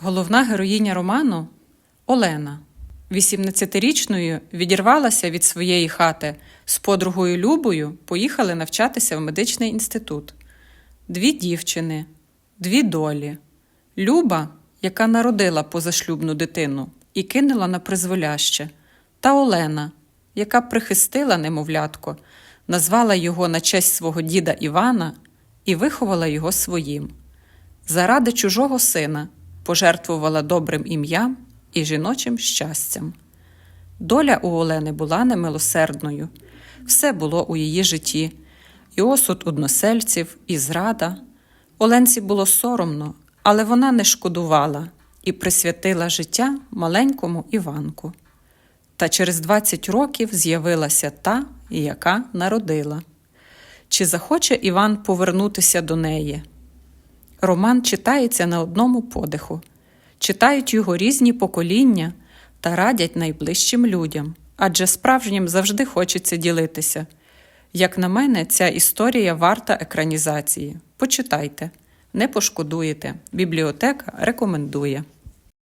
Головна героїня роману Олена. 18-річною відірвалася від своєї хати з подругою Любою, поїхали навчатися в медичний інститут. Дві дівчини, дві долі. Люба, яка народила позашлюбну дитину і кинула на призволяще, та Олена, яка прихистила немовлятко, назвала його на честь свого діда Івана і виховала його своїм. Заради чужого сина пожертвувала добрим ім'ям і жіночим щастям. Доля у Олени була немилосердною. Все було у її житті, і осуд односельців, і зрада. Оленці було соромно, але вона не шкодувала і присвятила життя маленькому Іванку. Та через 20 років з'явилася та, яка народила. Чи захоче Іван повернутися до неї? Роман читається на одному подиху, читають його різні покоління та радять найближчим людям, адже справжнім завжди хочеться ділитися. Як на мене, ця історія варта екранізації. Почитайте, не пошкодуєте. Бібліотека рекомендує.